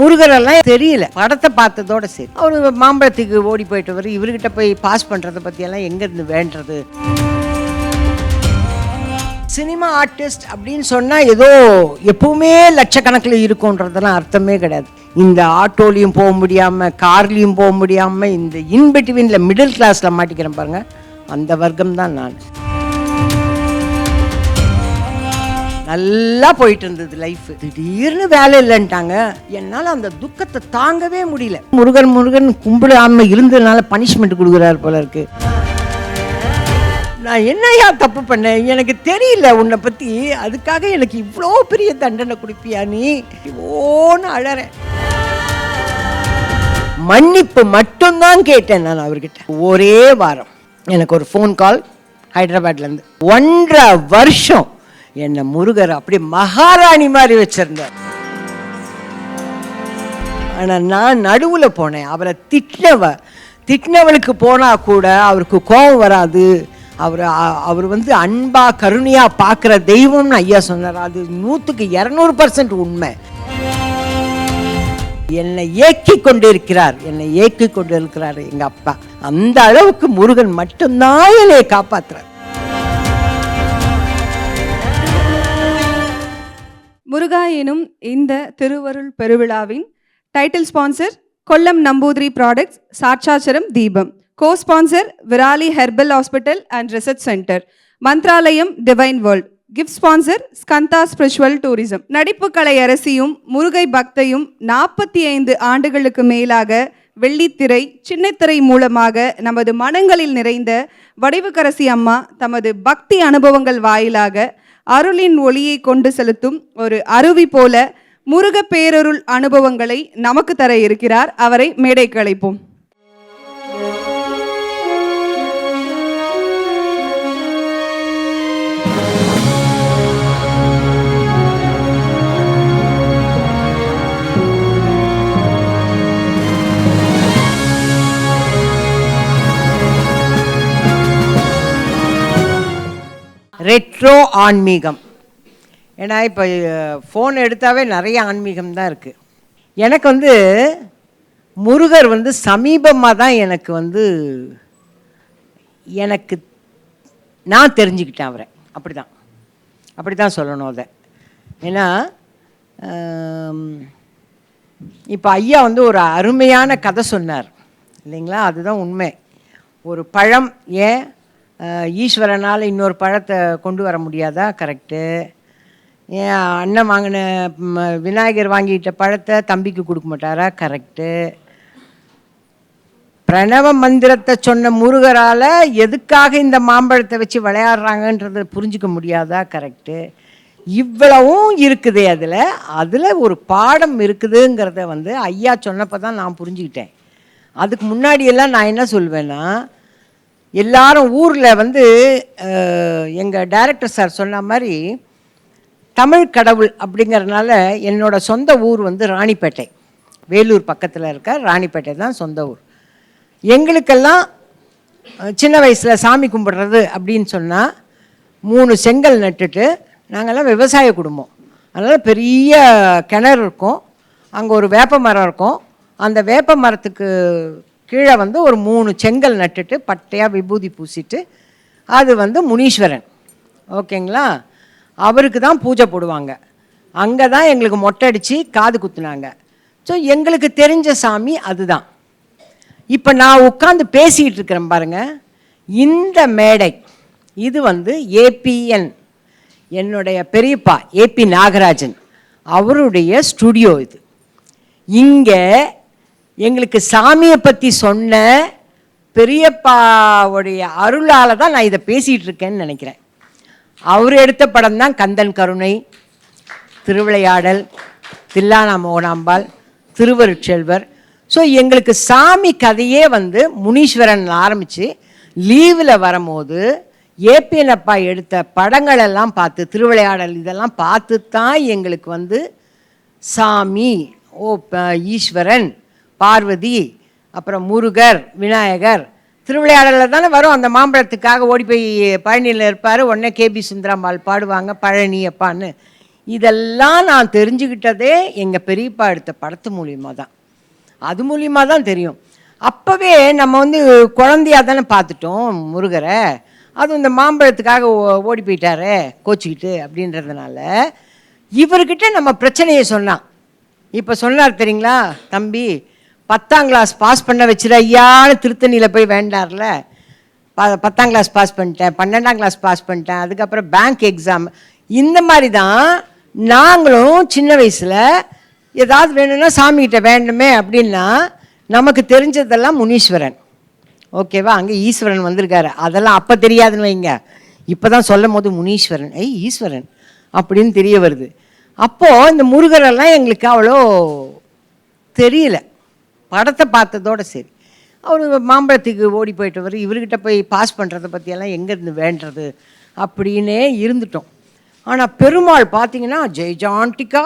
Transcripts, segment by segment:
முருகரெல்லாம் தெரியல. படத்தை பார்த்ததோட சரி. அவர் மாம்பழத்துக்கு ஓடி போயிட்டு வர. இவர்கிட்ட போய் பாஸ் பண்ணுறதை பற்றியெல்லாம் எங்கேருந்து இருந்து வேண்டது சினிமா ஆர்டிஸ்ட் அப்படின்னு சொன்னால் ஏதோ எப்பவுமே லட்சக்கணக்கில் இருக்கும்ன்றதெல்லாம் அர்த்தமே கிடையாது. இந்த ஆட்டோலையும் போக முடியாமல் கார்லேயும் போக முடியாமல் இந்த இன்பிட்வீனில் மிடில் கிளாஸ்ல மாட்டிக்கிறேன் பாருங்க. அந்த வர்க்கம் தான் நான். நல்லா போயிட்டு இருந்தது லைஃப் திடீர்னு வேலை இல்லைன்ட்டாங்க. என்னால் அந்த துக்கத்தை தாங்கவே முடியல. முருகன் முருகன் கும்பிடாம இருந்ததுனால பனிஷ்மெண்ட் கொடுக்குறாரு போல இருக்கு. நான் என்னையா தப்பு பண்ணேன்? எனக்கு தெரியல உன்னை பற்றி அதுக்காக எனக்கு இவ்வளோ பெரிய தண்டனை கொடுப்பியா நீ? ஓன்னு அழறேன். மன்னிப்பு மட்டும்தான் கேட்டேன் நான் அவர்கிட்ட. ஒரே வாரம். எனக்கு ஒரு ஃபோன் கால் ஹைதராபாத்லேருந்து ஒன்றரை வருஷம் என்னை முருகர் அப்படி மகாராணி மாதிரி வச்சிருந்தார். ஆனால் நான் நடுவில் போனேன். அவரை திட்டினவ திட்டினவளுக்கு போனால் கூட அவருக்கு கோபம் வராது. அவர் அவர் வந்து அன்பா கருணையா பார்க்குற தெய்வம்னு ஐயா சொன்னார். அது நூற்றுக்கு இரநூறு பர்சன்ட் உண்மை. என்னை ஏக்கி கொண்டிருக்கிறார். என்னை ஏக்கி கொண்டிருக்கிறார் எங்க அப்பா. அந்த அளவுக்கு முருகன் மட்டும்தான் என்னை காப்பாற்றுறார் முருகா எனும் இந்த திருவருள் பெருவிழாவின் title sponsor Kollam Namboothiri products சாட்சாச்சரம் தீபம். Co sponsor Virali herbal hospital and research centre Mantralayam divine world gift sponsor Skanda spiritual tourism நடிப்பு கலை அரசியும் முருகை பக்தையும் நாற்பத்தி ஐந்து ஆண்டுகளுக்கு மேலாக வெள்ளித்திரை சின்னத்திரை மூலமாக நமது மனங்களில் நிறைந்த வடிவுக்கரசி அம்மா தமது பக்தி அனுபவங்கள் வாயிலாக அருளின் ஒளியை கொண்டு செலுத்தும் ஒரு அருவி போல முருக பேரருள் அனுபவங்களை நமக்கு தர இருக்கிறார். அவரை மேடைக்கு அழைப்போம். ரெட்ரோ ஆன்மீகம். ஏன்னா இப்போ ஃபோன் எடுத்தாவே நிறைய ஆன்மீகம் தான் இருக்குது எனக்கு வந்து முருகர் வந்து சமீபமாக தான் எனக்கு வந்து எனக்கு நான் தெரிஞ்சுக்கிட்டேன் அவரை. அப்படி தான் அப்படி தான் சொல்லணும் அதை. ஏன்னா இப்போ ஐயா வந்து ஒரு அருமையான கதை சொன்னார். இல்லைங்களா? அதுதான் உண்மை. ஒரு பழம் ஏன் ஈஸ்வரனால் இன்னொரு பழத்தை கொண்டு வர முடியாதா? கரெக்டு ஏன் அண்ணன் வாங்கின விநாயகர் வாங்கிட்ட பழத்தை தம்பிக்கு கொடுக்க மாட்டாரா? கரெக்டு பிரணவ மந்திரத்தை சொன்ன முருகரால் எதுக்காக இந்த மாம்பழத்தை வச்சு விளையாடுறாங்கன்றதை புரிஞ்சுக்க முடியாதா? கரெக்டு இவ்வளவும் இருக்குது அதில். அதில் ஒரு பாடம் இருக்குதுங்கிறத வந்து ஐயா சொன்னப்போ தான் நான் புரிஞ்சுக்கிட்டேன். அதுக்கு முன்னாடியெல்லாம் நான் என்ன சொல்வேன்னா எல்லாரும் ஊரில் வந்து எங்கள் டைரக்டர் சார் சொன்ன மாதிரி தமிழ் கடவுள் அப்படிங்கறதுனால என்னோடய சொந்த ஊர் வந்து ராணிப்பேட்டை. வேலூர் பக்கத்தில் இருக்க ராணிப்பேட்டை தான் சொந்த ஊர். எங்களுக்கெல்லாம் சின்ன வயசில் சாமி கும்பிட்றது அப்படின்னு சொன்னால் மூணு செங்கல் நட்டுட்டு நாங்கள்லாம் விவசாய குடும்பம். அதனால் பெரிய கிணறு இருக்கும். அங்கே ஒரு வேப்ப மரம் இருக்கும். அந்த வேப்ப மரத்துக்கு கீழே வந்து ஒரு மூணு செங்கல் நட்டுட்டு பட்டையாக விபூதி பூசிட்டு அது வந்து முனீஸ்வரன். ஓகேங்களா? அவருக்கு தான் பூஜை போடுவாங்க. அங்கே தான் எங்களுக்கு மொட்டை அடித்து காது குத்துனாங்க. ஸோ எங்களுக்கு தெரிஞ்ச சாமி அதுதான். இப்போ நான் உட்காந்து பேசிகிட்டு இருக்கிறேன் பாருங்க. இந்த மேடை இது வந்து ஏபிஎன் என்னுடைய பெரியப்பா ஏபி நாகராஜன் அவருடைய ஸ்டுடியோ இது. இங்கே எங்களுக்கு சாமியை பற்றி சொன்ன பெரியப்பாவுடைய அருளால் தான் நான் இதை பேசிகிட்டு இருக்கேன்னு நினைக்கிறேன். அவர் எடுத்த படம் தான் கந்தன் கருணை திருவிளையாடல் தில்லானா மோகனாம்பாள் திருவருட்செல்வர். ஸோ எங்களுக்கு சாமி கதையே வந்து முனீஸ்வரன் ஆரம்பித்து லீவில் வரும்போது ஏபிஎன் அப்பா எடுத்த படங்களெல்லாம் பார்த்து திருவிளையாடல் இதெல்லாம் பார்த்து தான் எங்களுக்கு வந்து சாமி ஓ ப- ஈஸ்வரன் பார்வதி அப்புறம் முருகர் விநாயகர். திருவிளையாடலில் தானே வரும். அந்த மாம்பழத்துக்காக ஓடி போய் பழனியில் இருப்பார். உடனே கேபி சுந்தராம்பாள் பாடுவாங்க பழனி அப்பான்னு. இதெல்லாம் நான் தெரிஞ்சுக்கிட்டதே எங்கள் பெரியப்பா எடுத்த படத்து மூலியமாக தான். அது மூலியமாக தான் தெரியும். அப்போவே நம்ம வந்து குழந்தையா தானே பார்த்துட்டோம் முருகரை. அதுவும் இந்த மாம்பழத்துக்காக ஓ- ஓடி போயிட்டாரே கோச்சிக்கிட்டு அப்படின்றதுனால. இவர்கிட்ட நம்ம பிரச்சனையை சொன்னான். இப்போ சொன்னார் தெரியுங்களா தம்பி பத்தாம் கிளாஸ் பாஸ் பண்ண வச்சுரு ஐயான்னு திருத்தணியில் போய் வேண்டார்ல. ப பத்தாம் கிளாஸ் பாஸ் பண்ணிட்டேன் பன்னெண்டாம் கிளாஸ் பாஸ் பண்ணிட்டேன் அதுக்கப்புறம் பேங்க் எக்ஸாம் இந்த மாதிரி தான் நாங்களும் சின்ன வயசில் ஏதாவது வேணும்னா சாமிகிட்ட வேண்டுமே அப்படின்னா நமக்கு தெரிஞ்சதெல்லாம் முனீஸ்வரன். ஓகேவா? அங்கே ஈஸ்வரன் வந்திருக்காரு. அதெல்லாம் அப்போ தெரியாதுன்னு வைங்க. இப்போ தான் சொல்லும் போது முனீஸ்வரன். ஐய் ஈஸ்வரன் அப்படின்னு தெரிய வருது. அப்போது இந்த முருகரெல்லாம் எங்களுக்கு அவ்வளோ தெரியல. படத்தை பார்த்ததோட சரி. அவர் மாம்பழத்துக்கு ஓடி போயிட்டவர் இவர்கிட்ட போய் பாஸ் பண்ணுறதை பற்றியெல்லாம் எங்கேருந்து வேண்டுறது அப்படின்னே இருந்துட்டோம். ஆனால் பெருமாள் பார்த்தீங்கன்னா ஜெய்ஜாண்டிக்கா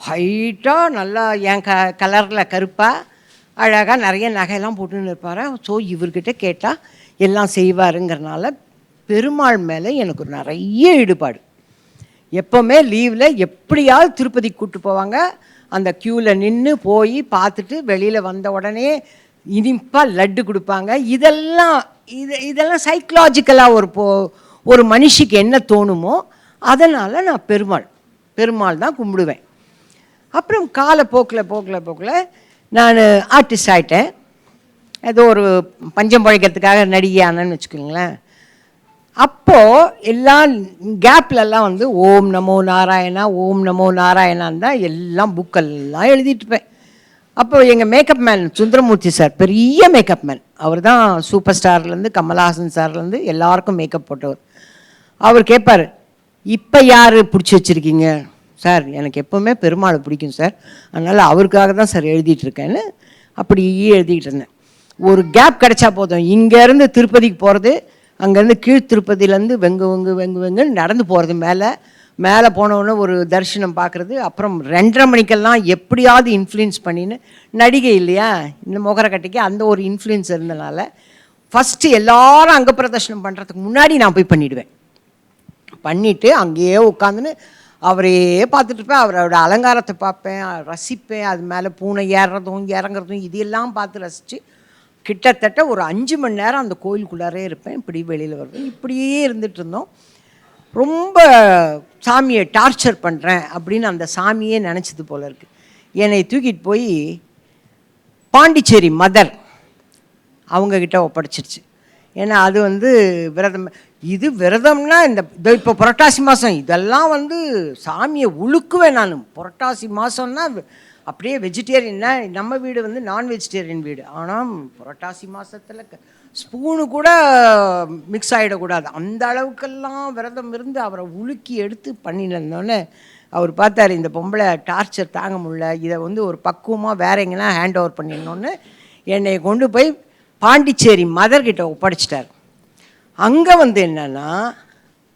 ஹைட்டாக நல்லா என் க கலரில் கருப்பாக அழகாக நிறைய நகையெல்லாம் போட்டுன்னு இருப்பார்? ஸோ இவர்கிட்ட கேட்டால் எல்லாம் செய்வாருங்கிறனால பெருமாள் மேலே எனக்கு ஒரு நிறைய ஈடுபாடு. எப்போவுமே லீவில் எப்படியாவது திருப்பதிக்கு கூப்பிட்டு போவாங்க. அந்த க்யூவில் நின்று போய் பார்த்துட்டு வெளியில் வந்த உடனே இனிப்பாக லட்டு கொடுப்பாங்க. இதெல்லாம் இது இதெல்லாம் சைக்கலாஜிக்கலாக ஒரு போ ஒரு மனுஷிக்கு என்ன தோணுமோ அதனால் நான் பெருமாள் பெருமாள் தான் கும்பிடுவேன். அப்புறம் காலப்போக்கில் போக்கில் போக்கில் நான் ஆர்டிஸ்ட் ஆகிட்டேன் ஏதோ ஒரு பஞ்சம் பழைக்கிறதுக்காக நடிகையானன்னு வச்சுக்கோங்களேன். அப்போது எல்லாம் கேப்லலாம் வந்து ஓம் நமோ நாராயணா ஓம் நமோ நாராயணான் தான் எல்லாம் புக்கெல்லாம் எழுதிட்டுருப்பேன் அப்போ எங்கள் மேக்கப் மேன் சுந்தரமூர்த்தி சார் பெரிய மேக்கப் மேன் அவர் தான் சூப்பர் ஸ்டார்லேருந்து கமல்ஹாசன் சார்லேருந்து எல்லாருக்கும் மேக்கப் போட்டவர். அவர் கேட்பார் இப்போ யார் பிடிச்சி வச்சுருக்கீங்க? சார் எனக்கு எப்போவுமே பெருமாளை பிடிக்கும் சார். அதனால் அவருக்காக தான் சார் எழுதிட்டுருக்கேன்னு அப்படியே எழுதிக்கிட்டு இருந்தேன். ஒரு கேப் கிடைச்சா போதும். இங்கேருந்து திருப்பதிக்கு போகிறது அங்கேருந்து கீழ்திருப்பதிலேருந்து வெங்கு வெங்கு வெங்கு வெங்குன்னு நடந்து போகிறது மேலே. மேலே போனவுடனே ஒரு தரிசனம் பார்க்குறது அப்புறம் ரெண்டரை மணிக்கெல்லாம் எப்படியாவது இன்ஃப்ளூயன்ஸ் பண்ணின்னு நடிகை இல்லையா? இந்த முகர கட்டிக்கு அந்த ஒரு இன்ஃப்ளூயன்ஸ் இருந்தனால ஃபஸ்ட்டு எல்லாரும் அங்க பிரதர்ஷனம் பண்ணுறதுக்கு முன்னாடி நான் போய் பண்ணிவிடுவேன் பண்ணிவிட்டு அங்கேயே உட்காந்துன்னு அவரையே பார்த்துட்டு இருப்பேன். அவரோட அலங்காரத்தை பார்ப்பேன் ரசிப்பேன். அது மேலே பூனை ஏறுறதும் இறங்குறதும் இதெல்லாம் பார்த்து ரசித்து கிட்டத்தட்ட ஒரு அஞ்சு மணி நேரம் அந்த கோயிலுக்குள்ளாரே இருப்பேன். இப்படி வெளியில் வருவேன். இப்படியே இருந்துட்டு இருந்தோம் ரொம்ப சாமியை டார்ச்சர் பண்ணுறேன் அப்படின்னு அந்த சாமியே நினச்சது போல இருக்குது என்னை தூக்கிட்டு போய் பாண்டிச்சேரி மதர் அவங்கக்கிட்ட ஒப்படைச்சிருச்சு. ஏன்னா அது வந்து விரதம். இது விரதம்னா இந்த இதோ இப்போ புரட்டாசி மாதம் இதெல்லாம் வந்து சாமியை உழுக்குவேன் நான். புரட்டாசி மாதம்னா அப்படியே வெஜிடேரியன்னா நம்ம வீடு வந்து நான் வெஜிடேரியன் வீடு. ஆனால் புரட்டாசி மாதத்தில் ஸ்பூனு கூட மிக்ஸ் ஆகிடக்கூடாது அந்த அளவுக்கெல்லாம் விரதம் இருந்து அவரை உலுக்கி எடுத்து பண்ணினோடனே அவர் பார்த்தாரு இந்த பொம்பளை டார்ச்சர் தாங்க முடியல இதை வந்து ஒரு பக்குவமாக வேற எங்கெல்லாம் ஹேண்ட் ஓவர் பண்ணிடணுன்னு என்னை கொண்டு போய் பாண்டிச்சேரி மதர்கிட்ட ஒப்படைச்சிட்டார். அங்கே வந்து என்னென்னா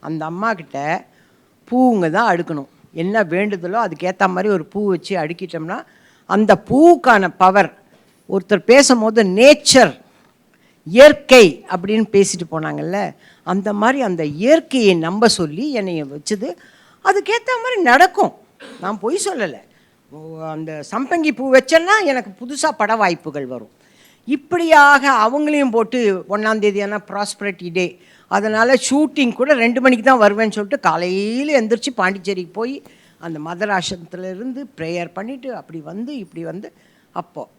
அந்த அம்மாக்கிட்ட பூவுங்க தான் அடுக்கணும். என்ன வேண்டுதலோ அதுக்கேற்ற மாதிரி ஒரு பூ வச்சு அடுக்கிட்டோம்னா அந்த பூவுக்கான பவர் ஒருத்தர் பேசும்போது நேச்சர் இயற்கை அப்படின்னு பேசிட்டு போனாங்கல்ல அந்த மாதிரி அந்த இயற்கையை நம்ப சொல்லி என்னை வச்சது. அதுக்கேற்ற மாதிரி நடக்கும். நான் பொய் சொல்லலை. அந்த சம்பங்கி பூ வச்சேன்னா எனக்கு புதுசாக பட வாய்ப்புகள் வரும். இப்படியாக அவங்களையும் போட்டு ஒன்றாந்தேதியான ப்ராஸ்பரட்டி டே அதனால் ஷூட்டிங் கூட ரெண்டு மணிக்கு தான் வருவேன்னு சொல்லிட்டு காலையில் எந்திரிச்சு பாண்டிச்சேரிக்கு போய் அந்த மதராசனத்துலேருந்து இருந்து ப்ரேயர் பண்ணிவிட்டு அப்படி வந்து இப்படி வந்து அப்போது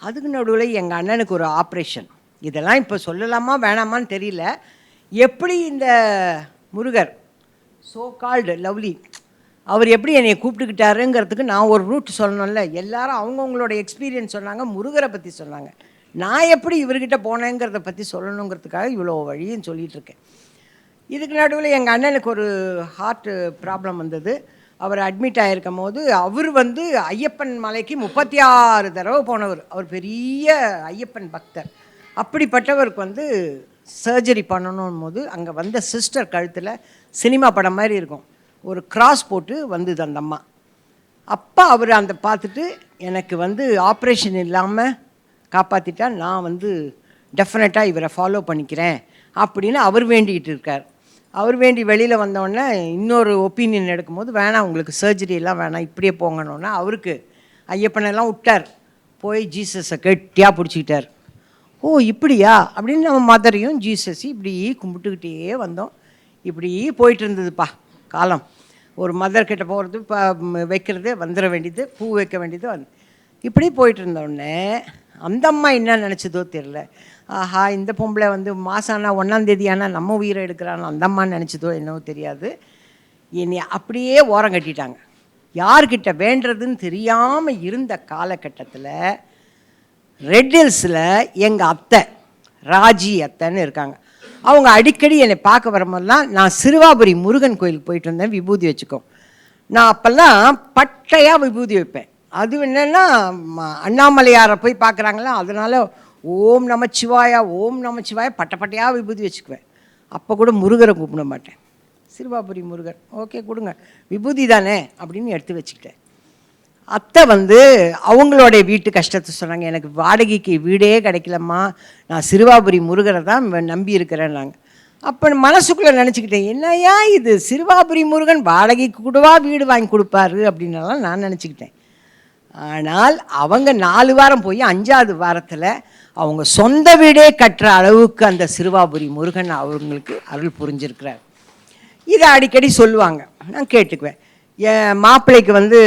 அதுக்கு நடுவில் எங்கள் அண்ணனுக்கு ஒரு ஆப்ரேஷன் இதெல்லாம் இப்போ சொல்லலாமா வேணாமான்னு தெரியல. எப்படி இந்த முருகர் சோ கால்டு லவ்லி அவர் எப்படி என்னை கூப்பிட்டுக்கிட்டாருங்கிறதுக்கு நான் ஒரு ரூட் சொல்லணும்ல. எல்லாரும் அவங்கவுங்களோட எக்ஸ்பீரியன்ஸ் சொன்னாங்க முருகரை பற்றி சொன்னாங்க. நான் எப்படி இவர்கிட்ட போனேங்கிறத பற்றி சொல்லணுங்கிறதுக்காக இவ்வளோ வழியும் சொல்லிகிட்ருக்கேன் இருக்கேன் இதுக்கு நடுவில் எங்கள் அண்ணனுக்கு ஒரு ஹார்ட்டு ப்ராப்ளம் வந்தது. அவர் அட்மிட் ஆகிருக்கும் போது அவர் வந்து ஐயப்பன் மலைக்கு முப்பத்தி ஆறு தடவை போனவர். அவர் பெரிய ஐயப்பன் பக்தர். அப்படிப்பட்டவருக்கு வந்து சர்ஜரி பண்ணணும் போது அங்கே வந்த சிஸ்டர் கழுத்தில் சினிமா படம் மாதிரி இருக்கும். ஒரு கிராஸ் போட்டு வந்தது அந்த அம்மா. அப்போ அவர் அந்த பார்த்துட்டு எனக்கு வந்து ஆப்ரேஷன் இல்லாமல் காப்பாற்றிட்டா நான் வந்து டெஃபினட்டாக இவரை ஃபாலோ பண்ணிக்கிறேன் அப்படின்னு அவர் வேண்டிக்கிட்டு இருக்கார். அவர் வேண்டி வெளியில் வந்தோடனே இன்னொரு ஒப்பீனியன் எடுக்கும்போது வேணாம் உங்களுக்கு சர்ஜரி எல்லாம் வேணாம் இப்படியே போங்கன்னொன்னே அவருக்கு ஐயப்பனெல்லாம் விட்டார். போய் ஜீசஸை கெட்டியாக பிடிச்சிக்கிட்டார். ஓ இப்படியா? அப்படின்னு நம்ம மதரையும் ஜீசஸையும் இப்படி கும்பிட்டுக்கிட்டே வந்தோம். இப்படி போயிட்டு இருந்ததுப்பா காலம். ஒரு மதர்கிட்ட போகிறது இப்போ வைக்கிறது வந்துட வேண்டியது பூ வைக்க வேண்டியது வந்து. இப்படி போயிட்டு இருந்தோடனே அந்த அம்மா என்ன நினச்சதோ தெரில ஆஹா இந்த பொம்பளை வந்து மாதம் ஆனால் ஒன்றாந்தேதி ஆனால் நம்ம உயிரை எடுக்கிறான்னு அந்த அம்மா நினச்சதோ என்னவோ தெரியாது. என்னை அப்படியே ஓரம் கட்டிட்டாங்க. யார்கிட்ட வேண்டுறதுன்னு தெரியாமல் இருந்த காலகட்டத்தில் ரெட் ஹில்ஸில் எங்கள் அத்தை ராஜி அத்தைன்னு இருக்காங்க. அவங்க அடிக்கடி என்னை பார்க்க வரும்போதெல்லாம் நான் சிறுவாபுரி முருகன் கோயிலுக்கு போயிட்டு இருந்தேன் விபூதி வச்சுக்கோ நான் அப்போல்லாம் பட்டையாக விபூதி வைப்பேன். அது என்னென்னா அண்ணாமலையாரை போய் பார்க்குறாங்களா? அதனால் ஓம் நமச்சிவாயா ஓம் நமச்சிவாயா பட்டப்பட்டையாக விபூதி வச்சுக்குவேன். அப்போ கூட முருகரை கூப்பிட மாட்டேன். சிறுவாபுரி முருகர். ஓகே கொடுங்க. விபூதி தானே? அப்படின்னு எடுத்து வச்சுக்கிட்டேன். அத்தை வந்து அவங்களோடைய வீட்டு கஷ்டத்தை சொன்னாங்க. எனக்கு வாடகைக்கு வீடே கிடைக்கலம்மா. நான் சிறுவாபுரி முருகரை தான் நம்பி இருக்கிறேன் நாங்கள் அப்போ மனசுக்குள்ளே நினச்சிக்கிட்டேன் என்னையா இது? சிறுவாபுரி முருகன் வாடகைக்கு கூடவா வீடு வாங்கி கொடுப்பாரு அப்படின்னலாம் நான் நினச்சிக்கிட்டேன். ஆனால் அவங்க நாலு வாரம் போய் அஞ்சாவது வாரத்தில் அவங்க சொந்த வீடே கட்டுற அளவுக்கு அந்த சிறுவாபுரி முருகன் அவங்களுக்கு அருள் புரிஞ்சிருக்கிறார். இதை அடிக்கடி சொல்லுவாங்க. நான் கேட்டுக்குவேன். என் மாப்பிள்ளைக்கு வந்து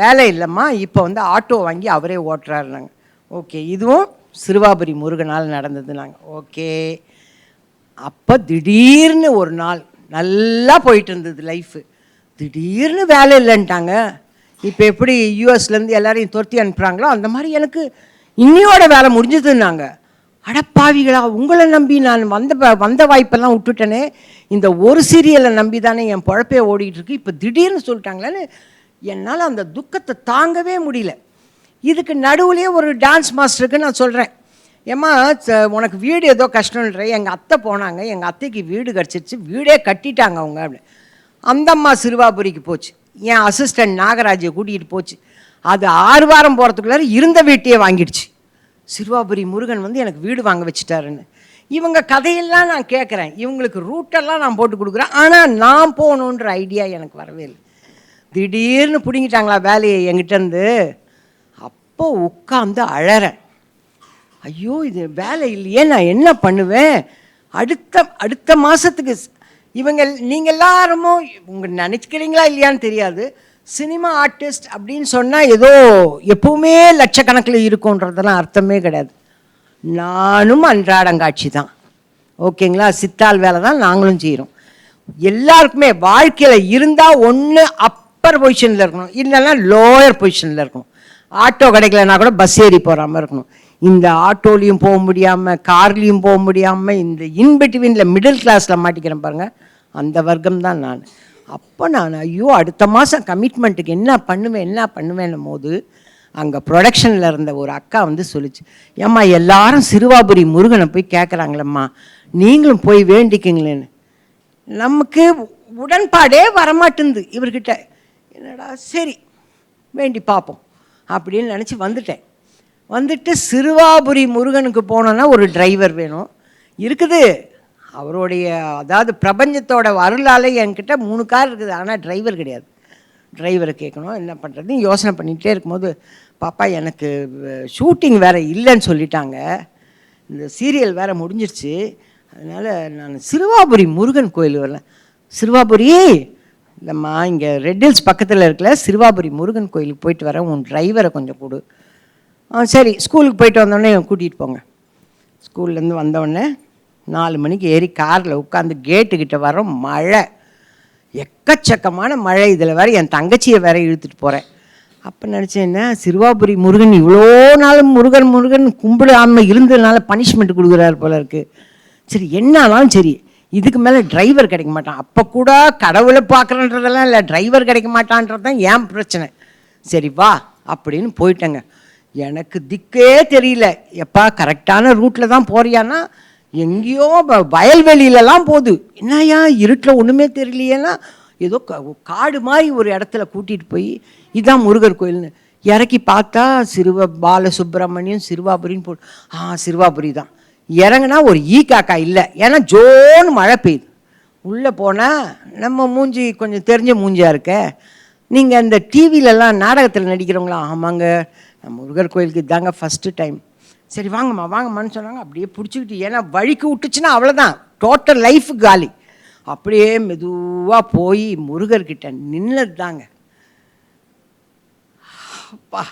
வேலை இல்லைம்மா இப்போ வந்து ஆட்டோ வாங்கி அவரே ஓட்டுறாருனாங்க ஓகே இதுவும் சிறுவாபுரி முருகனால் நடந்ததுனாங்க. ஓகே. அப்போ திடீர்னு ஒரு நாள் நல்லா போயிட்டு இருந்தது லைஃபு. திடீர்னு வேலை இல்லைன்ட்டாங்க. இப்போ எப்படி யூஎஸ்லேருந்து எல்லாரையும் துரத்தி அனுப்புகிறாங்களோ அந்த மாதிரி எனக்கு இன்னியோட வேலை முடிஞ்சதுன்னாங்க. அடப்பாவிகளா உங்களை நம்பி நான் வந்த வந்த வாய்ப்பெல்லாம் விட்டுட்டேனே. இந்த ஒரு சீரியலை நம்பி தானே என் பழப்பே ஓடிக்கிட்டு இருக்கு இப்போ திடீர்னு சொல்லிட்டாங்களேன்னு என்னால் அந்த துக்கத்தை தாங்கவே முடியல. இதுக்கு நடுவுலேயே ஒரு டான்ஸ் மாஸ்டருக்கு நான் சொல்கிறேன் ஏம்மா ச- உனக்கு வீடு ஏதோ கஷ்டம்ன்ற எங்கள் அத்தை போனாங்க. எங்கள் அத்தைக்கு வீடு கிடச்சிருச்சு வீடே கட்டிட்டாங்க அவங்க அப்படி அந்த அம்மா சிறுவாபுரிக்கு போச்சு. என் அசிஸ்டன்ட் நாகராஜை கூட்டிகிட்டு போச்சு. அது ஆறு வாரம் போகிறதுக்குள்ளார இருந்த வீட்டையே வாங்கிடுச்சு. சிறுவாபுரி முருகன் வந்து எனக்கு வீடு வாங்க வச்சுட்டாருன்னு. இவங்க கதையெல்லாம் நான் கேட்குறேன் இவங்களுக்கு ரூட்டெல்லாம் நான் போட்டு கொடுக்குறேன். ஆனால் நான் போகணுன்ற ஐடியா எனக்கு வரவே இல்லை. திடீர்னு பிடுங்கிட்டாங்களா வேலையை என்கிட்டருந்து அப்போ உட்காந்து அழறேன். ஐயோ இது வேலை இல்லையே நான் என்ன பண்ணுவேன்? அடுத்த அடுத்த மாதத்துக்கு இவங்க நீங்கள் எல்லாருமோ உங்க நினச்சிக்கிறீங்களா இல்லையான்னு தெரியாது. சினிமா ஆர்டிஸ்ட் அப்படின்னு சொன்னால் ஏதோ எப்பவுமே லட்சக்கணக்கில் இருக்கும்ன்றதெல்லாம் அர்த்தமே கிடையாது. நானும் அன்றாடங்காட்சி தான். ஓகேங்களா? சித்தாள் வேலை தான் நாங்களும் செய்கிறோம் எல்லாருக்குமே வாழ்க்கையில் இருந்தால் ஒன்று அப்பர் பொசிஷனில் இருக்கணும். இல்லைன்னா லோயர் பொசிஷனில் இருக்கணும். ஆட்டோ கிடைக்கலன்னா கூட பஸ் ஏறி போகிற மாதிரி இருக்கணும். இந்த ஆட்டோலையும் போக முடியாமல் கார்லேயும் போக முடியாமல் இந்த இன்பிட்வீனில் மிடில் கிளாஸில் மாட்டிக்கிறேன் பாருங்கள் அந்த வர்க்கம் தான் நான். அப்போ நான் ஐயோ அடுத்த மாதம் கமிட்மெண்ட்டுக்கு என்ன பண்ணுவேன் என்ன பண்ணுவேன்னும் போது அங்கே ப்ரொடக்ஷனில் இருந்த ஒரு அக்கா வந்து சொல்லுச்சு ஏம்மா எல்லாரும் சிறுவாபுரி முருகனை போய் கேட்குறாங்களம்மா நீங்களும் போய் வேண்டிக்கிங்களேன்னு. நமக்கு உடன்பாடே வரமாட்டேங்குது இவர்கிட்ட. என்னடா சரி வேண்டி பார்ப்போம் அப்படின்னு நினச்சி வந்துட்டேன். வந்துட்டு சிறுவாபுரி முருகனுக்கு போனோன்னா ஒரு டிரைவர் வேணும். இருக்குது. அவருடைய அதாவது பிரபஞ்சத்தோட வரலால் என்கிட்ட மூணு கார் இருக்குது. ஆனால் டிரைவர் கிடையாது. டிரைவரை கேட்கணும் என்ன பண்ணுறதுன்னு யோசனை பண்ணிகிட்டே இருக்கும்போது பாப்பா எனக்கு ஷூட்டிங் வேறு இல்லைன்னு சொல்லிட்டாங்க. இந்த சீரியல் வேறு முடிஞ்சிருச்சு. அதனால் நான் சிறுவாபுரி முருகன் கோயில் வரல. சிறுவாபுரி இல்லைம்மா இங்கே ரெட் ஹில்ஸ் பக்கத்தில் இருக்கல சிறுவாபுரி முருகன் கோயிலுக்கு போயிட்டு வரேன் உன் டிரைவரை கொஞ்சம் கொடு. ஆ சரி ஸ்கூலுக்கு போயிட்டு வந்தோடனே கூட்டிகிட்டு போங்க. ஸ்கூல்லேருந்து வந்தோடனே நாலு மணிக்கு ஏறி காரில் உட்காந்து கேட்டுக்கிட்ட வரோம் மழை. எக்கச்சக்கமான மழை. இதில் வேற என் தங்கச்சியை வேற இழுத்துட்டு போகிறேன் அப்போ நினச்சேன் என்ன சிறுவாபுரி முருகன் இவ்வளோ நாளும் முருகன் முருகன் கும்பிடாமல் இருந்ததுனால பனிஷ்மெண்ட் கொடுக்குறாரு போல இருக்குது சரி என்ன ஆனாலும் சரி இதுக்கு மேலே டிரைவர் கிடைக்க மாட்டான். அப்போ கூட கடவுளை பார்க்குறன்றதெல்லாம் இல்லை டிரைவர் கிடைக்க மாட்டான்றது தான் ஏன் பிரச்சனை. சரி வா அப்படின்னு போயிட்டேங்க. எனக்கு திக்கே தெரியல. எப்பா கரெக்டான ரூட்டில் தான் போறியான்னா எங்கேயோ வ- வயல்வெளியிலலாம் போகுது. என்னய்யா இருட்டில் ஒன்றுமே தெரியலையேன்னா ஏதோ காடு மாதிரி ஒரு இடத்துல கூட்டிகிட்டு போய் இதான் முருகர் கோயில்னு இறக்கி பார்த்தா சிறுவ பாலசுப்ரமணியம் சிறுவாபுரின்னு போட்டு ஆ சிறுவாபுரி தான். இறங்குனா ஒரு ஈ காக்கா இல்லை. ஏன்னா ஜோன்னு மழை பெய்யுது. உள்ளே போனால் நம்ம மூஞ்சி கொஞ்சம் தெரிஞ்ச மூஞ்சியாக இருக்க. நீங்கள் அந்த டிவிலலாம் நாடகத்தில் நடிக்கிறவங்களா? ஆமாங்க. முருகர் கோயிலுக்கு இதாங்க ஃபஸ்ட்டு டைம் சரி வாங்கம்மா வாங்கம்மான்னு சொன்னாங்க. அப்படியே பிடிச்சிக்கிட்டு ஏன்னா வழிக்கு விட்டுச்சுன்னா அவ்வளோதான் டோட்டல் லைஃப் காலி. அப்படியே மெதுவாக போய் முருகர்கிட்ட நின்னது தாங்க அப்பா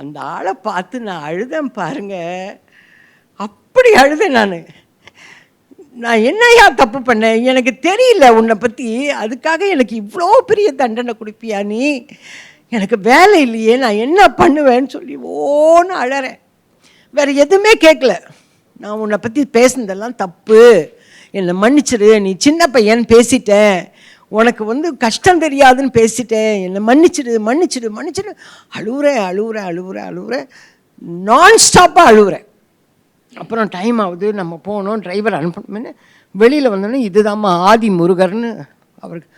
அந்த ஆளை பார்த்து நான் அழுதேன் பாருங்க. அப்படி அழுதேன் நான். நான் என்னையா தப்பு பண்ணேன்? எனக்கு தெரியல உன்னை பற்றி அதுக்காக எனக்கு இவ்வளோ பெரிய தண்டனை கொடுப்பியா நீ? எனக்கு வேலை இல்லையே நான் என்ன பண்ணுவேன்னு சொல்லி ஓன்னு அழறேன். வேறு எதுவுமே கேட்கல நான் உன்னை பற்றி பேசுனதெல்லாம் தப்பு. என்னை மன்னிச்சிடு நீ சின்ன பையன் பேசிட்டேன். உனக்கு வந்து கஷ்டம் தெரியாதுன்னு பேசிட்டேன். என்னை மன்னிச்சிடு மன்னிச்சிடு மன்னிச்சிடு அழுவுறேன் அழுவுறேன் அழுவுறேன் அழுவுறேன். நான் ஸ்டாப்பாக அழுவுறேன். அப்புறம் டைம் ஆகுது நம்ம போகணும் டிரைவர் அனுப்பணும்னு வெளியில் வந்தோடனே இதுதாம்மா ஆதி முருகர்னு அவருக்கு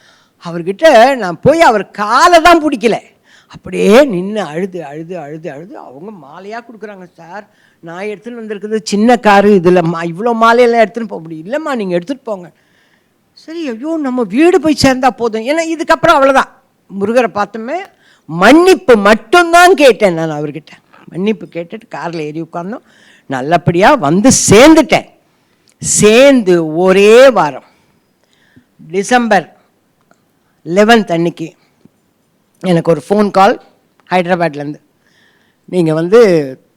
அவர்கிட்ட நான் போய் அவர் காலை தான் பிடிக்கல. அப்படியே நின்று அழுது அழுது அழுது அழுது அவங்க மாலையாக கொடுக்குறாங்க சார். நான் எடுத்துன்னு வந்திருக்குது சின்ன காரு இதில் மா இவ்வளோ மாலையெல்லாம் எடுத்துன்னு போக முடியும். இல்லைம்மா நீங்கள் எடுத்துகிட்டு போங்க. சரி ஐயோ நம்ம வீடு போய் சேர்ந்தா போதும். ஏன்னா இதுக்கப்புறம் அவ்வளோதான் முருகரை பார்த்தோமே மன்னிப்பு மட்டும்தான் கேட்டேன் நான் அவர்கிட்ட. மன்னிப்பு கேட்டுட்டு காரில் ஏறி உட்கார்ந்தோம். நல்லபடியாக வந்து சேர்ந்துட்டேன். சேர்ந்து ஒரே வாரம். டிசம்பர் லெவன்த் அன்னைக்கு எனக்கு ஒரு ஃபோன் கால் ஹைதராபாட்லேருந்து நீங்கள் வந்து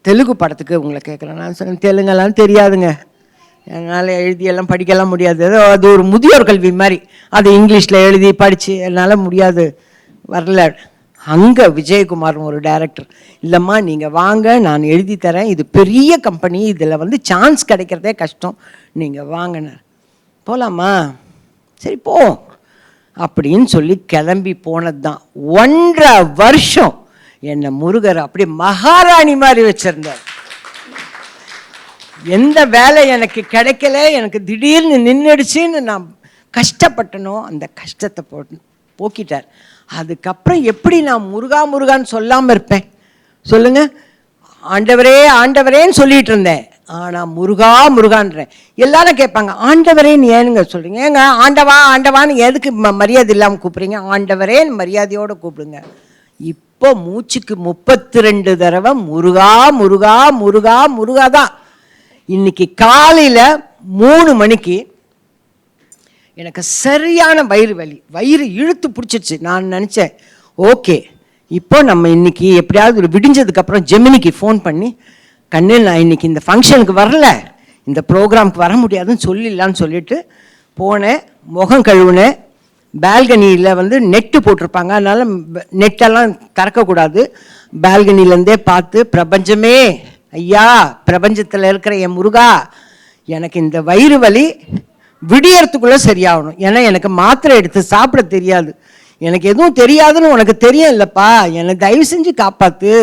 தெலுங்கு படத்துக்கு உங்களை கேட்கலாம். நான் சொன்னேன் தெலுங்கெல்லாம் தெரியாதுங்க. என்னால் எழுதியெல்லாம் படிக்கலாம் முடியாது. ஏதோ அது ஒரு முதியோர் கல்வி மாதிரி. அது இங்கிலீஷில் எழுதி படித்து என்னால் முடியாது. வரல. அங்கே விஜயகுமார்னு ஒரு டைரக்டர் இல்லைம்மா நீங்கள் வாங்க நான் எழுதி தரேன். இது பெரிய கம்பெனி இதில் வந்து சான்ஸ் கிடைக்கிறதே கஷ்டம். நீங்கள் வாங்கினார். போகலாமா சரி போ. அப்படின்னு சொல்லி கிளம்பி போனது தான் ஒன்றரை வருஷம் என்னை முருகர் அப்படியே மகாராணி மாதிரி வச்சுருந்தார். எந்த வேலை எனக்கு கிடைக்கல எனக்கு திடீர்னு நின்றுடுச்சின்னு நான் கஷ்டப்பட்டனோ அந்த கஷ்டத்தை போட்டு போக்கிட்டார். அதுக்கப்புறம் எப்படி நான் முருகா முருகான்னு சொல்லாமல் இருப்பேன்? சொல்லுங்கள் ஆண்டவரே ஆண்டவரேன்னு சொல்லிகிட்டு இருந்தேன். ஆனால் முருகா முருகான்றேன். எல்லாரும் கேட்பாங்க ஆண்டவரேன்னு ஏனுங்க சொல்கிறீங்க ஏங்க ஆண்டவா ஆண்டவான்னு எதுக்கு ம- மரியாதை இல்லாமல் கூப்பிட்றீங்க? ஆண்டவரேன்னு மரியாதையோடு கூப்பிடுங்க. இப்போ மூச்சுக்கு முப்பத்தி ரெண்டு தடவை முருகா முருகா முருகா முருகா தான். இன்னைக்கு காலையில் மூணு மணிக்கு எனக்கு சரியான வயிறு வலி. வயிறு இழுத்து பிடிச்சிருச்சு. நான் நினச்சேன் ஓகே இப்போ நம்ம இன்னைக்கு எப்படியாவது ஒரு விடிஞ்சதுக்கு அப்புறம் ஜெமினிக்கு ஃபோன் பண்ணி கண்ணு நான் இன்னைக்கு இந்த ஃபங்க்ஷனுக்கு வரல. இந்த ப்ரோக்ராம்க்கு வர முடியாதுன்னு சொல்லிடலான்னு சொல்லிட்டு போனேன் முகம் கழுவுனேன் பால்கனியில் வந்து நெட்டு போட்டிருப்பாங்க. அதனால் நெட்டெல்லாம் திறக்கக்கூடாது. பால்கனிலேருந்தே பார்த்து பிரபஞ்சமே ஐயா பிரபஞ்சத்தில் இருக்கிற என் முருகா எனக்கு இந்த வயிறு வலி விடியறதுக்குள்ளே சரியாகணும். ஏன்னா எனக்கு மாத்திரை எடுத்து சாப்பிட தெரியாது. எனக்கு எதுவும் தெரியாதுன்னு உனக்கு தெரியும் இல்லைப்பா என்னை தயவு செஞ்சு காப்பாற்று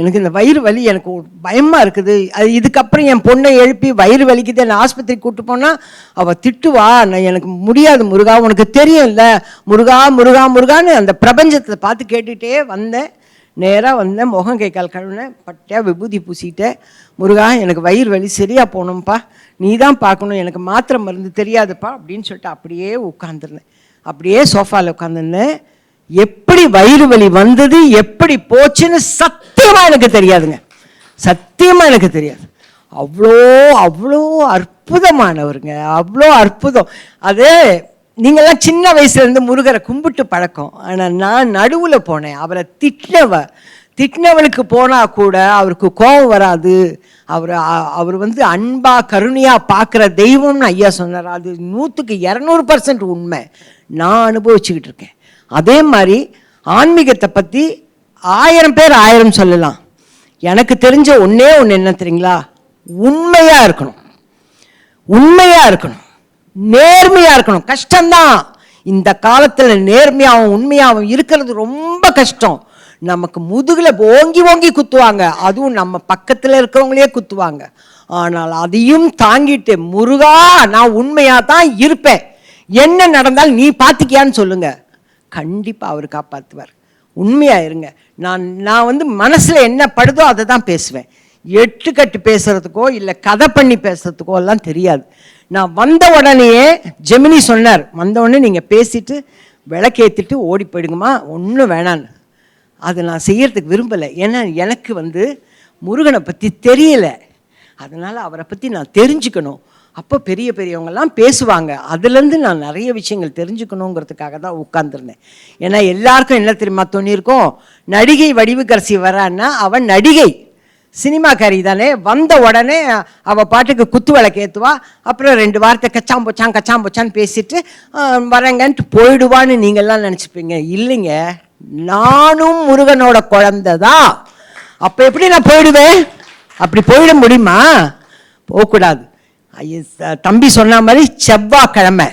எனக்கு இந்த வயிறு வலி எனக்கு பயமாக இருக்குது. அது இதுக்கப்புறம் என் பொண்ணை எழுப்பி வயிறு வலிக்குது. என்னை ஆஸ்பத்திரிக்கு கூப்பிட்டு போனால் அவள் திட்டுவா நான் எனக்கு முடியாது முருகா உனக்கு தெரியும் இல்லை முருகா முருகா முருகான்னு அந்த பிரபஞ்சத்தை பார்த்து கேட்டுகிட்டே வந்தேன். நேராக வந்தேன் முகம் கை கால் கழுவினேன் பட்டையாக விபூதி பூசிட்டேன். முருகா எனக்கு வயிறு வலி சரியாக போகணும்ப்பா. நீ தான் பார்க்கணும். எனக்கு மாத்திரை மருந்து தெரியாதுப்பா அப்படின்னு சொல்லிட்டு அப்படியே உட்காந்துருந்தேன் அப்படியே சோஃபாவில் உட்காந்துருந்தேன் எப்படி வயிறு வலி வந்தது எப்படி போச்சுன்னு சத்தியமா எனக்கு தெரியாதுங்க. சத்தியமா எனக்கு தெரியாது. அவ்வளோ அவ்வளோ அற்புதமானவருங்க. அவ்வளோ அற்புதம். அது நீங்கள்லாம் சின்ன வயசுலேருந்து முருகரை கும்பிட்டு பழக்கம். ஆனால் நான் நடுவில் போனேன். அவரை திட்டினவ. திட்டினவளுக்கு போனால் கூட அவருக்கு கோபம் வராது. அவர் அவர் வந்து அன்பா கருணையாக பார்க்குற தெய்வம்னு ஐயா சொன்னார். அது நூற்றுக்கு இரநூறு பர்சன்ட் உண்மை. நான் அனுபவிச்சுக்கிட்டு இருக்கேன். அதே மாதிரி ஆன்மீகத்தை பற்றி ஆயிரம் பேர் ஆயிரம் சொல்லலாம். எனக்கு தெரிஞ்ச ஒன்றே ஒன்று என்ன தெரியுங்களா? உண்மையாக இருக்கணும். உண்மையாக இருக்கணும். நேர்மையாக இருக்கணும். கஷ்டம்தான். இந்த காலத்தில் நேர்மையாகவும் உண்மையாகவும் இருக்கிறது ரொம்ப கஷ்டம். நமக்கு முதுகில் ஓங்கி ஓங்கி குத்துவாங்க. அதுவும் நம்ம பக்கத்தில் இருக்கிறவங்களே குத்துவாங்க. ஆனால் அதையும் தாங்கிட்டு முருகா நான் உண்மையாக தான் இருப்பேன். என்ன நடந்தால் நீ பார்த்துக்கியான்னு சொல்லுங்கள் கண்டிப்பாக அவர் காப்பாற்றுவார் உண்மையாக இருங்க. நான் நான் வந்து மனசில் என்ன படுதோ அதை தான் பேசுவேன். எட்டு கட்டு பேசுகிறதுக்கோ இல்லை கதை பண்ணி பேசுறதுக்கோ எல்லாம் தெரியாது. நான் வந்த உடனேயே ஜெமினி சொன்னார் வந்த உடனே நீங்கள் பேசிட்டு விளக்கேற்றிட்டு ஓடி போயிடுங்கம்மா ஒன்றும் வேணான்னு. அது நான் செய்கிறதுக்கு விரும்பலை. ஏன்னா எனக்கு வந்து முருகனை பற்றி தெரியல. அதனால் அவரை பற்றி நான் தெரிஞ்சுக்கணும். அப்போ பெரிய பெரியவங்கெல்லாம் பேசுவாங்க. அதுலேருந்து நான் நிறைய விஷயங்கள் தெரிஞ்சுக்கணுங்கிறதுக்காக தான் உட்காந்துருந்தேன் ஏன்னா எல்லாருக்கும் என்ன தெரியுமா தோணியிருக்கோம் நடிகை வடிவுக்கரசி வரான்னா அவன் நடிகை. சினிமாக்காரி தானே. வந்த உடனே அவள் பாட்டுக்கு குத்து விளக்கு ஏற்றுவா அப்புறம் ரெண்டு வார்த்தை கச்சாம் போச்சான் கச்சாம் போச்சான்னு பேசிட்டு வரேங்கன்ட்டு போயிடுவான்னு நீங்கள்லாம் நினச்சிப்பீங்க. இல்லைங்க. நானும் முருகனோட குழந்தை தான். அப்போ எப்படி நான் போயிடுவேன்? அப்படி போயிட முடியுமா? போகக்கூடாது. தம்பி சொன்ன மாதிரி செவ்வாய்க்கிழமை.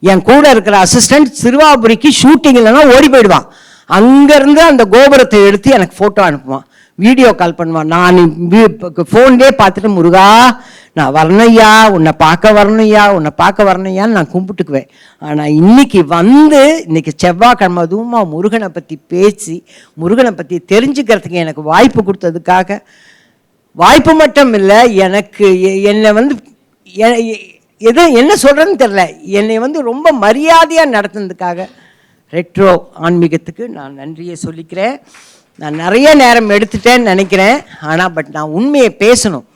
என் கூட இருக்கிற அசிஸ்டன்ட் சிறுவாபுரிக்கு ஷூட்டிங் இல்லைன்னா ஓடி போயிடுவான். அங்கேருந்து அந்த கோபுரத்தை எடுத்து எனக்கு ஃபோட்டோ அனுப்புவான். வீடியோ கால் பண்ணுவான். நான் ஃபோன்லேயே பார்த்துட்டு முருகா நான் வரணையா உன்னை பார்க்க வரணையா உன்னை பார்க்க வரணையான்னு நான் கும்பிட்டுக்குவேன். ஆனால் இன்னைக்கு வந்து இன்னைக்கு செவ்வாய்க்கிழமை அதுவுமா முருகனை பற்றி பேசி முருகனை பற்றி தெரிஞ்சுக்கிறதுக்கு எனக்கு வாய்ப்பு கொடுத்ததுக்காக வாய்ப்பு மட்டும் இல்லை எனக்கு எ- என்னை வந்து எது என்ன சொல்கிறேன்னு தெரில என்னை வந்து ரொம்ப மரியாதையாக நடத்துனதுக்காக ரெட்ரோ ஆன்மீகத்துக்கு நான் நன்றியை சொல்லிக்கிறேன். நான் நிறைய நேரம் எடுத்துட்டேன்னு நினைக்கிறேன். ஆனால் பட் நான் உண்மையை பேசணும்.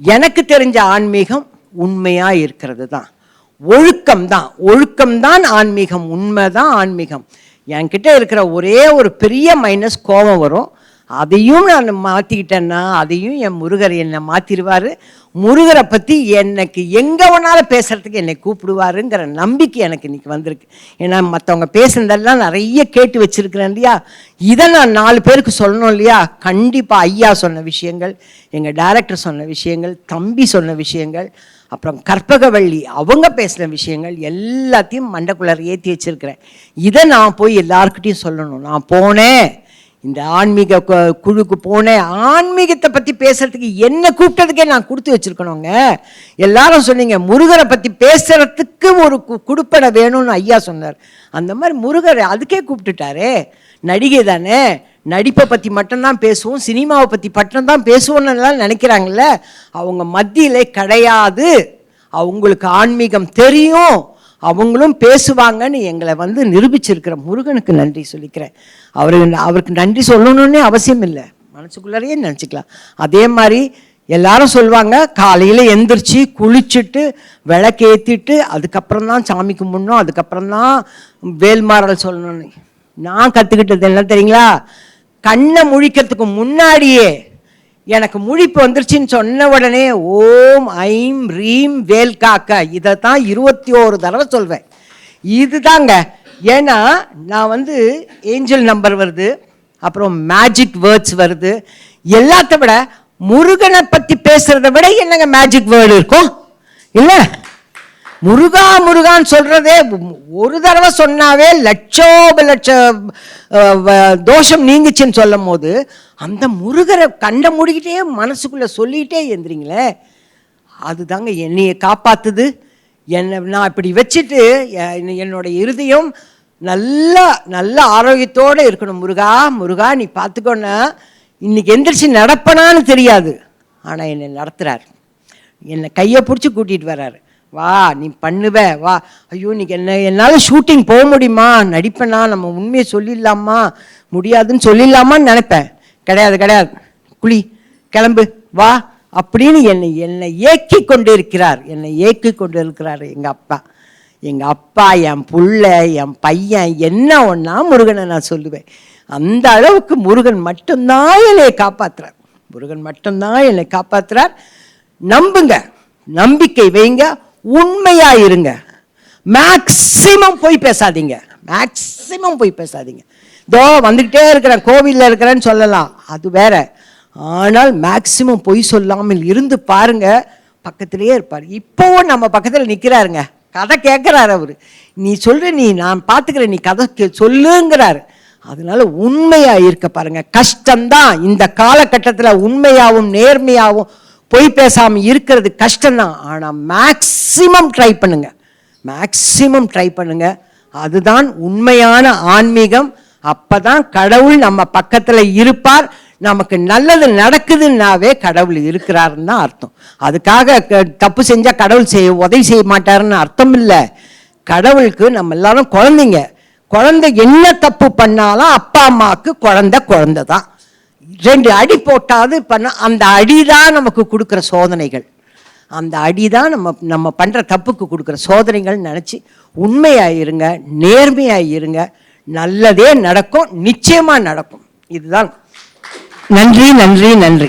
எனக்கு தெரிஞ்ச ஆன்மீகம் உண்மையாக இருக்கிறது தான். ஒழுக்கம் தான். ஒழுக்கம் தான் ஆன்மீகம். உண்மை தான் ஆன்மீகம். என்கிட்ட இருக்கிற ஒரே ஒரு பெரிய மைனஸ் கோபம் வரும். அதையும் நான் மாற்றிக்கிட்டேன்னா அதையும் என் முருகர் என்னை மாற்றிடுவார் முருகரை பற்றி எனக்கு எங்கே வேணாலும் பேசுகிறதுக்கு என்னை கூப்பிடுவாருங்கிற நம்பிக்கை எனக்கு இன்னைக்கு வந்திருக்கு. ஏன்னா மற்றவங்க பேசுனதெல்லாம் நிறைய கேட்டு வச்சுருக்கிறேன் இல்லையா? இதை நான் நாலு பேருக்கு சொல்லணும் இல்லையா? கண்டிப்பாக ஐயா சொன்ன விஷயங்கள் எங்கள் டைரக்டர் சொன்ன விஷயங்கள் தம்பி சொன்ன விஷயங்கள் அப்புறம் கற்பகவள்ளி அவங்க பேசின விஷயங்கள் எல்லாத்தையும் மண்டக்குள்ளார ஏற்றி வச்சிருக்கிறேன். இதை நான் போய் எல்லாருக்கிட்டையும் சொல்லணும். நான் போனேன். இந்த ஆன்மீக கு- குழுக்கு போனேன் ஆன்மீகத்தை பற்றி பேசுகிறதுக்கு என்ன கூப்பிட்டதுக்கே நான் கொடுத்து வச்சிருக்கணுங்க. எல்லாரும் சொன்னீங்க முருகரை பற்றி பேசுகிறதுக்கு ஒரு கு- குடுப்பனை வேணும்னு ஐயா சொன்னார். அந்த மாதிரி முருகரை அதுக்கே கூப்பிட்டுட்டாரே. நடிகை தானே. நடிப்பை பற்றி மட்டும்தான் பேசுவோம் சினிமாவை பற்றி மட்டும்தான் பேசுவோம்னு எல்லாம் அவங்க மத்தியிலே கிடையாது. அவங்களுக்கு ஆன்மீகம் தெரியும். அவங்களும் பேசுவாங்கன்னு எங்களை வந்து நிரூபிச்சிருக்கிற முருகனுக்கு நன்றி சொல்லிக்கிறேன். அவருக்கு அவருக்கு நன்றி சொல்லணும்னே அவசியம் இல்லை. மனசுக்குள்ளாரையே நினச்சிக்கலாம். அதே மாதிரி எல்லாரும் சொல்லுவாங்க காலையில் எந்திரிச்சு குளிச்சுட்டு விளக்கேற்றிட்டு அதுக்கப்புறம் தான் சாமி கும்பிடணும் அதுக்கப்புறம் தான் வேல்மாறல் சொல்லணும்னு. நான் கற்றுக்கிட்டது என்ன தெரியுங்களா? கண்ணை முழிக்கிறதுக்கு முன்னாடியே எனக்கு முழிப்பு வந்துருச்சுன்னு சொன்ன உடனே ஓம் ஐம் ரீம் வேல் காக்க. இதை தான் இருபத்தி ஓரு தடவை சொல்வேன். இதுதாங்க. ஏன்னா நான் வந்து ஏஞ்சல் நம்பர் வருது அப்புறம் மேஜிக் வேர்ட்ஸ் வருது. எல்லாத்த விட முருகனை பற்றி பேசுகிறத விட என்னங்க மேஜிக் வேர்டு இருக்கும்? இல்லை? முருகா முருகான்னு சொல்றதே ஒரு தடவை சொன்னாவே லட்சோப லட்ச வ- தோஷம் நீங்குச்சுன்னு சொல்லும் போது அந்த முருகரை கண்ட முடிக்கிட்டே மனசுக்குள்ளே சொல்லிக்கிட்டே எந்திரிங்களே அதுதாங்க என்னையை காப்பாத்துது. என்னை நான் இப்படி வச்சுட்டு என்னோட இருதயம் நல்லா நல்ல ஆரோக்கியத்தோடு இருக்கணும். முருகா முருகா நீ பார்த்துக்கோன்னா இன்னைக்கு எந்திரிச்சு நடப்பனான்னு தெரியாது. ஆனால் என்னை நடத்துகிறார் என்னை கையை பிடிச்சி கூட்டிகிட்டு வர்றாரு. வா நீ பண்ணுவ வா. ஐயோ நீ என்ன என்னால் ஷூட்டிங் போக முடியுமா? நடிப்பேனா நம்ம உண்மையை சொல்லிடலாமா? முடியாதுன்னு சொல்லிடலாமான்னு நினைப்பேன். கிடையாது கிடையாது. குழி கிளம்பு வா. அப்படின்னு என்னை என்னை ஏக்கி கொண்டு இருக்கிறார் என்னை ஏக்கி கொண்டு இருக்கிறார் எங்கள் அப்பா. எங்கள் அப்பா என் புள்ள என் பையன் என்ன ஒன்றா முருகனை நான் சொல்லுவேன். அந்த அளவுக்கு முருகன் மட்டும்தான் என்னை காப்பாற்றுறார் முருகன் மட்டும்தான் என்னை காப்பாற்றுறார் நம்புங்க. நம்பிக்கை வைங்க. உண்மையா இருங்க மேக்சிமம் போய் பேசாதீங்க. மேக்சிமம் போய் பேசாதீங்க. இதோ வந்துக்கிட்டே இருக்கிறேன் கோவிலில் இருக்கிறேன்னு சொல்லலாம். அது வேற. ஆனால் மேக்சிமம் பொய் சொல்லாமல் இருந்து பாருங்க பக்கத்திலேயே இருப்பார். இப்போவும் நம்ம பக்கத்தில் நிற்கிறாருங்க கதை கேட்குறாரு அவர். நீ சொல்கிற நீ நான் பார்த்துக்கிறேன் நீ கதை கே- சொல்லுங்கிறாரு. அதனால உண்மையாக இருக்க பாருங்க. கஷ்டம்தான். இந்த காலகட்டத்தில் உண்மையாகவும் நேர்மையாகவும் பொய் பேசாமல் இருக்கிறது கஷ்டம்தான். ஆனால் மேக்சிமம் ட்ரை பண்ணுங்க. மேக்சிமம் ட்ரை பண்ணுங்க. அதுதான் உண்மையான ஆன்மீகம். அப்பதான் கடவுள் நம்ம பக்கத்துல இருப்பார். நமக்கு நல்லது நடக்குதுன்னாவே கடவுள் இருக்கிறாருன்னு தான் அர்த்தம். அதுக்காக க- தப்பு செஞ்சா கடவுள் செய்ய உதவி செய்ய மாட்டாருன்னு அர்த்தம் இல்லை. கடவுளுக்கு நம்ம எல்லாரும் குழந்தைங்க. குழந்தை என்ன தப்பு பண்ணாலும் அப்பா அம்மாவுக்கு குழந்தை குழந்தை தான் ரெண்டு அடி போட்டாவது பண்ண அந்த அடி தான் நமக்கு கொடுக்குற சோதனைகள். அந்த அடி தான் நம்ம நம்ம பண்ணுற தப்புக்கு கொடுக்குற சோதனைகள் நினச்சி உண்மையாக இருங்க நேர்மையாக இருங்க நல்லதே நடக்கும் நிச்சயமாக நடக்கும். இதுதான். நன்றி நன்றி நன்றி.